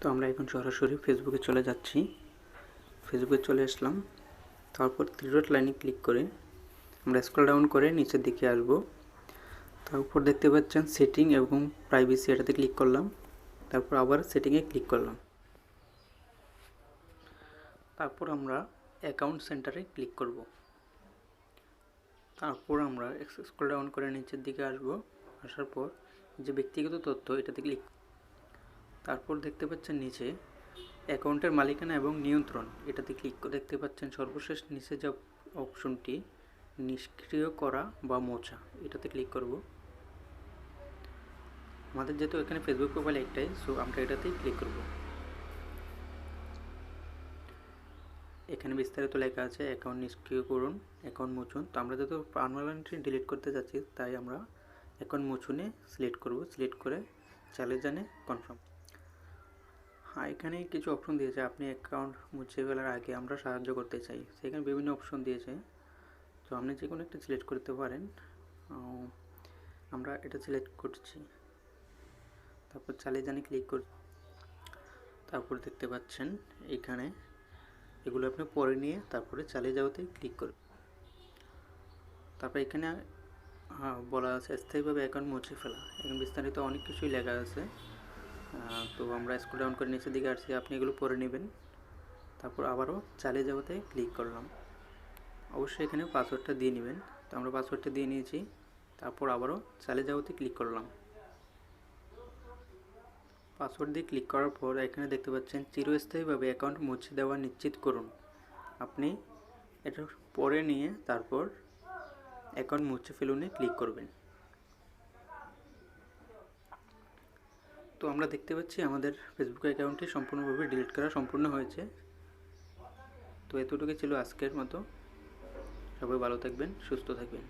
তো আমরা এখন সরাসরি ফেসবুকে চলে যাচ্ছি। ফেসবুকে চলে আসলাম। তারপর থ্রিডট লাইনে ক্লিক করে আমরা স্ক্রল ডাউন করে নিচের দিকে আসব। তারপর দেখতে পাচ্ছেন সেটিং এবং প্রাইভেসি এটাতে ক্লিক করলাম। তারপর আবার সেটিংয়ে ক্লিক করলাম। তারপর আমরা অ্যাকাউন্ট সেন্টারে ক্লিক করব। তারপর আমরা স্ক্রল ডাউন করে নিচের দিকে আসব। আসার পর যে ব্যক্তিগত তথ্য এটাতে ক্লিক তারপর দেখতে পাচ্ছেন নিচে অ্যাকাউন্টের মালিকানা এবং নিয়ন্ত্রণ। এটাতে ক্লিক দেখতে পাচ্ছেন সর্বশেষ নিচে যে অপশনটি, নিষ্ক্রিয় করা বা মোছা, এটাতে ক্লিক করব। আমাদের যেহেতু এখানে ফেসবুক প্রোফাইল একটাই সো আমরা এটাতেই ক্লিক করব। এখানে বিস্তারিত লেখা আছে, অ্যাকাউন্ট নিষ্ক্রিয় করুন, অ্যাকাউন্ট মুছুন। তো আমরা যেহেতু পারমানেন্টলি ডিলিট করতে যাচ্ছি, তাই আমরা অ্যাকাউন্ট মুছুনে সিলেক্ট করব। সিলেক্ট করে চালে জানে কনফার্ম এখানে কিছু অপশন দিয়েছে। আপনি অ্যাকাউন্ট মুছে ফেলার আগে আমরা সাহায্য করতে চাই। সেখানে বিভিন্ন অপশন দিয়েছে। তো আপনি যে কোনো একটা সিলেক্ট করতে পারেন। আমরা এটা সিলেক্ট করছি। তারপর চালিয়ে জানি ক্লিক কর তারপর দেখতে পাচ্ছেন এখানে। এগুলো আপনি পরে নিয়ে তারপরে চালিয়ে যাওয়াতে ক্লিক করুন তারপর এখানে বলা আছে, স্থায়ীভাবে অ্যাকাউন্ট মুছে ফেলা। এখানে বিস্তারিত অনেক কিছুই লেখা আছে। তো আমরা স্কুল ডাউন করে নিচের দিকে আসছি, আপনি এগুলো পরে নেবেন। তারপর আবারও চালিয়ে যাওয়াতে ক্লিক করলাম। অবশ্যই এখানে পাসওয়ার্ডটা দিয়ে নেবেন। তো আমরা পাসওয়ার্ডটা দিয়ে নিয়েছি, তারপর আবারও চালিয়ে যাওয়াতে ক্লিক করলাম। পাসওয়ার্ড দিয়ে ক্লিক করার পর এখানে দেখতে পাচ্ছেন, চিরস্থায়ীভাবে অ্যাকাউন্ট মুছে দেওয়া নিশ্চিত করুন। আপনি এটা পরে নিয়ে তারপর অ্যাকাউন্ট মুছে ফেলুনে ক্লিক করবেন। তো আমরা দেখতে পাচ্ছি আমাদের ফেসবুক অ্যাকাউন্টটি সম্পূর্ণভাবে ডিলিট করা সম্পূর্ণ হয়েছে। তো এতটুকু ছিল আজকের মতো। সবাই ভালো থাকবেন, সুস্থ থাকবেন।